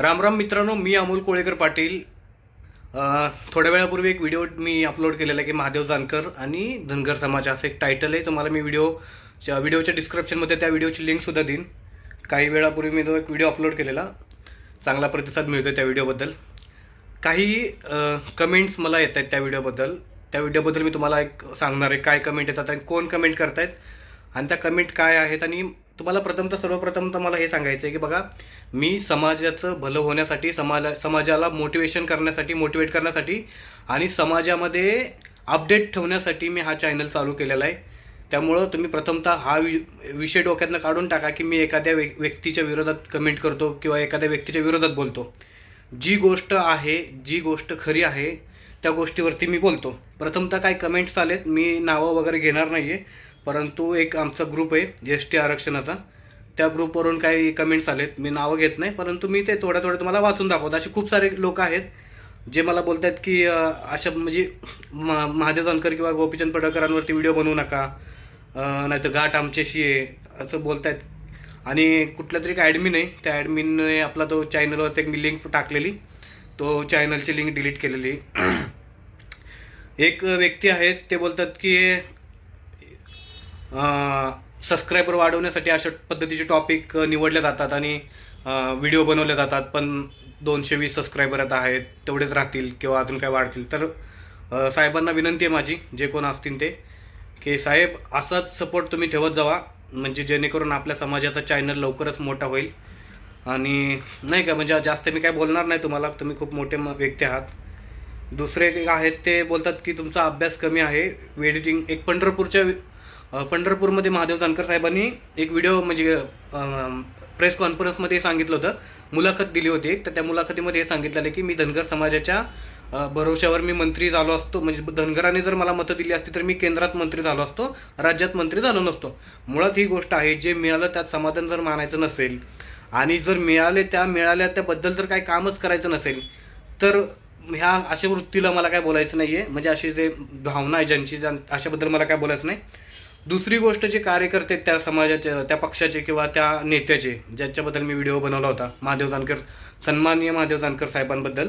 रामराम मित्रांनो मी अमोल कोळेकर पाटील. थोड्या वेळापूर्वी एक व्हिडिओ मी अपलोड केलेला आहे की महादेव जानकर आणि धनगर समाज असं एक टायटल आहे. तुम्हाला मी व्हिडिओ व्हिडिओच्या डिस्क्रिप्शनमध्ये त्या व्हिडिओची लिंकसुद्धा देईन. काही वेळापूर्वी मी तो एक व्हिडिओ अपलोड केलेला. चांगला प्रतिसाद मिळतो त्या व्हिडिओबद्दल काही कमेंट्स मला येत आहेत त्या व्हिडिओबद्दल त्या व्हिडिओबद्दल मी तुम्हाला एक सांगणार आहे. काय कमेंट येतात आणि कोण कमेंट करतायत. आणि त्या कमेंट काय आहेत आणि तुम्हाला प्रथमतः सर्वप्रथम तर मला हे सांगायचं आहे की बघा मी समाजाचं भलं होण्यासाठी समाजा समाजाला मोटिवेशन करण्यासाठी मोटिवेट करण्यासाठी आणि समाजामध्ये अपडेट ठेवण्यासाठी मी हा चॅनल चालू केलेला आहे. त्यामुळं तुम्ही प्रथमतः हा वि विषय डोक्यातनं काढून टाका की मी एखाद्या व्य व्यक्तीच्या विरोधात कमेंट करतो किंवा एखाद्या व्यक्तीच्या विरोधात बोलतो. जी गोष्ट आहे जी गोष्ट खरी आहे त्या गोष्टीवरती मी बोलतो. प्रथमतः काय कमेंट्स आलेत मी नावं वगैरे घेणार नाही आहे परंतु एक आमचा ग्रुप आहे एस टी आरक्षणाचा. त्या ग्रुपवरून काही कमेंट्स आलेत. मी नावं घेत नाही परंतु मी ते थोड्या थोड्या तुम्हाला वाचून दाखवतो. असे खूप सारे लोक आहेत जे मला बोलत आहेत की अशा म्हणजे म महादेव जानकर किंवा गोपीचंद पडळकरांवरती व्हिडिओ बनवू नका. नाही तर आमच्याशी आहे असं बोलत आहेत आणि कुठल्या तरी एक ॲडमिन आहे. त्या ॲडमिनने आपला तो चॅनलवरती एक मी लिंक टाकलेली. तो चॅनलची लिंक डिलीट केलेली. एक व्यक्ती आहेत ते बोलतात की सबस्क्रायबर वाढवण्यासाठी अशा पद्धतीचे टॉपिक निवडले जातात आणि व्हिडिओ बनवले जातात. पण दोनशे वीस सबस्क्रायबर आता आहेत तेवढेच राहतील किंवा अजून काय वाढतील. तर साहेबांना विनंती आहे माझी जे कोण असतील ते की साहेब असाच सपोर्ट तुम्ही ठेवत जावा. म्हणजे जेणेकरून आपल्या समाजाचा चॅनल लवकरच मोठा होईल. आणि नाही का म्हणजे जास्त मी काय बोलणार नाही तुम्हाला तुम्ही खूप मोठे म- व्यक्ती आहात. दुसरे एक आहेत ते बोलतात की तुमचा अभ्यास कमी आहे. एडिटिंग एक पंढरपूरच्या पंढरपूरमध्ये महादेव जानकर साहेबांनी एक व्हिडिओ म्हणजे प्रेस कॉन्फरन्समध्ये सांगितलं होतं. मुलाखत दिली होती एक. तर त्या मुलाखतीमध्ये हे सांगितलेलं की मी धनगर समाजाच्या भरोश्यावर मी मंत्री झालो असतो. म्हणजे धनगराने जर मला मतं दिली असती तर मी केंद्रात मंत्री झालो असतो राज्यात मंत्री झालो नसतो. मुळात ही गोष्ट आहे जे मिळालं त्यात समाधान जर मानायचं नसेल आणि जर मिळाले त्या मिळाल्या त्याबद्दल जर काही कामच करायचं नसेल तर ह्या अशा वृत्तीला मला काय बोलायचं नाही आहे म्हणजे अशी जे भावना आहे ज्यांची ज्यां अशाबद्दल मला काय बोलायचं नाही. दुसरी गोष्ट जे कार्यकर्ते त्या समाजाचे त्या पक्षाचे किंवा त्या नेत्याचे ज्याच्याबद्दल मी व्हिडिओ बनवला होता महादेव जानकर सन्माननीय महादेव जानकर साहेबांबद्दल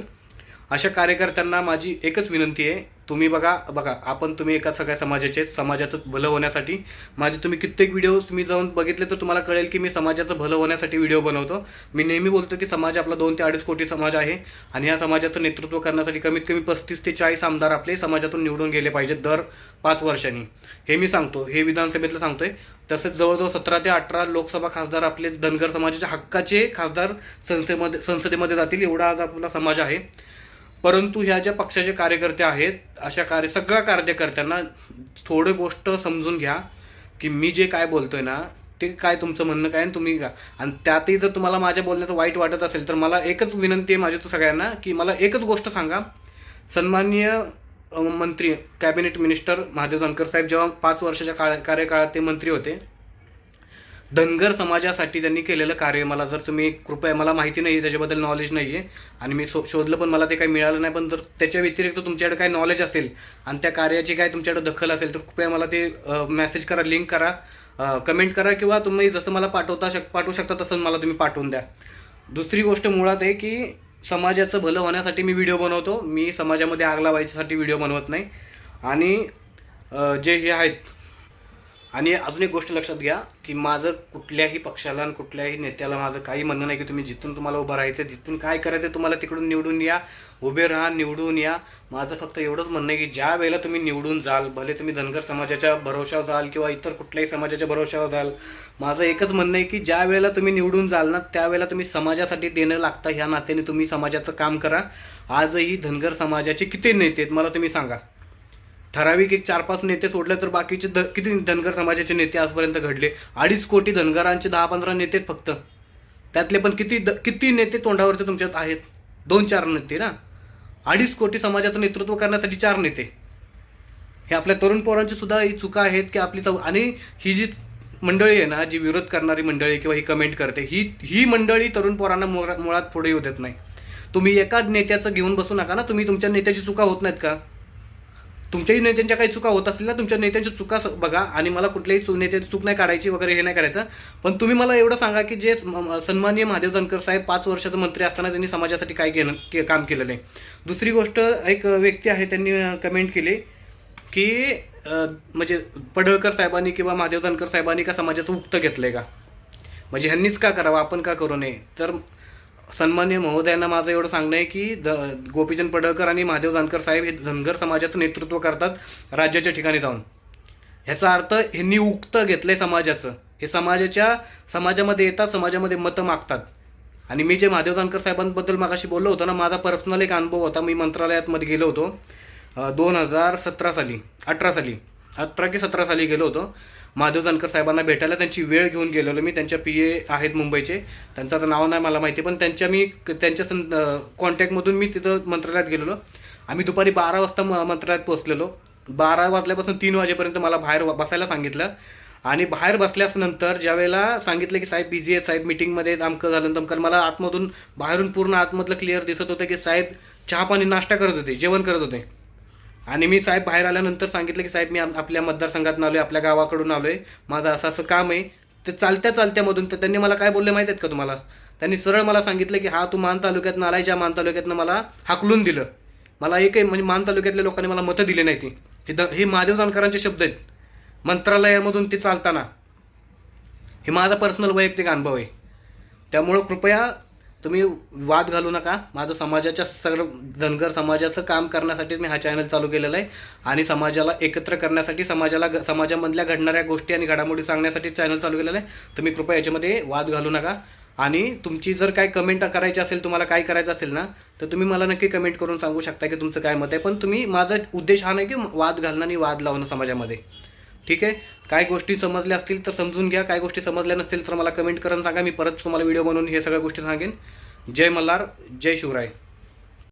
अशा कार्यकर्त्यांना माझी एकच विनंती आहे तुम्ही बघा बघा आपण तुम्ही एका सगळ्या समाजाचे समाजाचं भलं होण्यासाठी माझे तुम्ही कित्येक व्हिडिओ तुम्ही जाऊन बघितले तर तुम्हाला कळेल की मी समाजाचं भलं होण्यासाठी व्हिडिओ बनवतो. मी नेहमी बोलतो की समाज आपला दोन ते अडीच कोटी समाज आहे आणि या समाजाचं नेतृत्व करण्यासाठी कमीत कमी पस्तीस ते चाळीस आमदार आपले समाजातून निवडून गेले पाहिजेत दर पाच वर्षांनी. हे मी सांगतो हे विधानसभेतलं सांगतोय. तसेच जवळजवळ सतरा ते अठरा लोकसभा खासदार आपले धनगर समाजाच्या हक्काचे खासदार संसदेमध्ये संसदेमध्ये जातील एवढा आज आपला समाज आहे. परंतु ह्या ज्या पक्षाचे कार्यकर्ते आहेत अशा कार्य सगळ्या कार्यकर्त्यांना थोडं गोष्ट समजून घ्या की मी जे काय बोलतोय ना ते काय तुमचं म्हणणं काय आणि तुम्ही का? आणि त्यातही जर तुम्हाला माझ्या बोलण्याचं वाईट वाटत असेल तर मला एकच विनंती आहे माझी सगळ्यांना की मला एकच गोष्ट सांगा. सन्माननीय मंत्री कॅबिनेट मिनिस्टर महादेव जानकर साहेब जेव्हा पाच वर्षाच्या काळ कार्यकाळात ते मंत्री होते धनगर समाजासाठी त्यांनी केलेलं कार्य मला जर तुम्ही कृपया मला माहिती नाही आहे त्याच्याबद्दल नॉलेज नाही आहे आणि मी शो शोधलं पण मला ते काही मिळालं नाही पण जर त्याच्या व्यतिरिक्त तुमच्याकडे काही नॉलेज असेल आणि त्या कार्याची काय तुमच्याकडे दखल असेल तर कृपया मला ते मेसेज करा लिंक करा. कमेंट करा किंवा तुम्ही जसं मला पाठवता शक पाठवू शकता तसं मला तुम्ही पाठवून द्या. दुसरी गोष्ट मुळात आहे की समाजाचं भलं होण्यासाठी मी व्हिडिओ बनवतो. मी समाजामध्ये आग लावायच्यासाठी व्हिडिओ बनवत नाही. आणि जे हे आहेत आणि अजून एक गोष्ट लक्षात घ्या की माझं कुठल्याही पक्षाला आणि कुठल्याही नेत्याला माझं काही म्हणणं नाही की तुम्ही जिथून तुम्हाला उभं राहायचं जिथून काय करायचं तुम्हाला तिकडून निवडून या उभे राहा निवडून या. माझं फक्त एवढंच म्हणणं आहे की ज्या वेळेला तुम्ही निवडून जाल भले तुम्ही धनगर समाजाच्या भरोशावर जाल किंवा इतर कुठल्याही समाजाच्या भरोशावर जाल माझं एकच म्हणणं आहे की ज्या वेळेला तुम्ही निवडून जाल ना त्यावेळेला तुम्ही समाजासाठी देणं लागतं. ह्या नात्याने तुम्ही समाजाचं काम करा. आजही धनगर समाजाचे किती नेते आहेत मला तुम्ही सांगा. ठराविक एक चार पाच नेते सोडले तर बाकीचे ध किती धनगर समाजाचे नेते आजपर्यंत घडले? अडीच कोटी धनगरांचे दहा पंधरा नेते फक्त. त्यातले पण किती द किती नेते तोंडावरती तुमच्यात आहेत? दोन चार नेते ना? अडीच कोटी समाजाचं नेतृत्व करण्यासाठी चार नेते. हे आपल्या तरुण पोरांची सुद्धा ही चुका आहेत की आपली चौ आणि ही जी मंडळी आहे ना जी विरोध करणारी मंडळी किंवा ही कमेंट करते ही ही मंडळी तरुण पोरांना मुळा- मुळात पुढे येऊ देत नाही. तुम्ही एकाच नेत्याचं घेऊन बसू नका ना तुम्ही तुमच्या नेत्याची चुका होत नाहीत का? तुमच्याही नेत्यांच्या काही चुका होत असतील ना तुमच्या नेत्यांच्या चुका बघा. आणि मला कुठल्याही चु नेत्याची चूक नाही काढायची वगैरे हे नाही करायचं. पण तुम्ही मला एवढं सांगा की जे सन्माननीय महादेव जानकर साहेब पाच वर्षाचं मंत्री असताना त्यांनी समाजासाठी काय केलं के काम केलेलं आहे दुसरी गोष्ट एक व्यक्ती आहे त्यांनी कमेंट केली की म्हणजे पडळकर साहेबांनी किंवा महादेव जानकर साहेबांनी का समाजाचं उक्त घेतलंय का? म्हणजे ह्यांनीच का करावं? आपण का करू नये? तर सन्मान्य महोदयांना माझं एवढं सांगणं आहे की द गोपीचंद पडळकर आणि महादेव जानकर साहेब हे धनगर समाजाचं नेतृत्व करतात राज्याच्या ठिकाणी जाऊन. ह्याचा अर्थ हे नियुक्त उक्त आहे समाजाचं. हे समाजाच्या समाजामध्ये येतात समाजामध्ये मतं मागतात. आणि मी जे महादेव जानकर साहेबांबद्दल मागाशी बोललो होतो ना माझा पर्सनल एक अनुभव होता. मी मंत्रालयात मध्ये गेलो होतो. दोन हजार सतरा साली अठरा साली अठरा की सतरा साली गेलो होतो. महादेव जानकर साहेबांना भेटायला त्यांची वेळ घेऊन गेलेलो. मी त्यांच्या पी ए आहेत मुंबईचे. त्यांचं आता नाव नाही मला माहिती पण त्यांच्या मी त्यांच्या सं कॉन्टॅक्टमधून मी तिथं मंत्रालयात गेलेलो. आम्ही दुपारी बारा वाजता म मंत्रालयात पोहोचलेलो. बारा वाजल्यापासून तीन वाजेपर्यंत मला बाहेर व- बसायला सांगितलं. आणि बाहेर बसल्यानंतर ज्या वेळेला सांगितलं की साहेब बिझी आहेत साहेब मिटिंगमध्ये आमकं झालं तमकं मला आतमधून बाहेरून पूर्ण आतमधलं क्लिअर दिसत होतं की साहेब चहा पाणी नाश्ता करत होते जेवण करत होते. आणि मी साहेब बाहेर आल्यानंतर सांगितलं की साहेब मी आपल्या मतदारसंघातून आलो आहे आपल्या गावाकडून आलो आहे माझं असं असं काम आहे. ते चालत्या चालत्यामधून तर त्यांनी मला काय बोलले माहीत आहेत का तुम्हाला? त्यांनी सरळ मला सांगितलं की हा तू मान तालुक्यातनं आलाय ज्या मान तालुक्यातनं मला हाकलून दिलं. मला एकही म्हणजे मान तालुक्यातल्या लोकांनी मला मतं दिली नाही ती. हे द हे महादेव जानकरांचे शब्द आहेत. मंत्रालयामधून ते चालताना. हे माझा पर्सनल वैयक्तिक अनुभव आहे. त्यामुळं कृपया तुम्ही वाद घालू नका. माझं समाजाच्या सर्व धनगर समाजाचं काम करण्यासाठीच मी हा चॅनल चालू केलेला आहे. आणि समाजाला एकत्र करण्यासाठी समाजाला ग- समाजामधल्या घडणाऱ्या गोष्टी आणि घडामोडी सांगण्यासाठी चॅनल चालू केलेलं आहे. तुम्ही कृपया याच्यामध्ये वाद घालू नका. आणि तुमची जर काय कमेंट करायची असेल तुम्हाला काय करायचं असेल ना तर तुम्ही मला नक्की कमेंट करून सांगू शकता की तुमचं काय मत आहे. पण तुम्ही माझा उद्देश हा नाही की वाद घालणं आणि वाद लावणं समाजामध्ये. ठीक आहे? काय गोष्टी समजल्या असतील तर समजून घ्या. काय गोष्टी समजल्या नसतील तर मला कमेंट करून सांगा. मी परत तुम्हाला व्हिडिओ बनवून हे सगळ्या गोष्टी सांगेन. जय मल्हार जय शिवराय.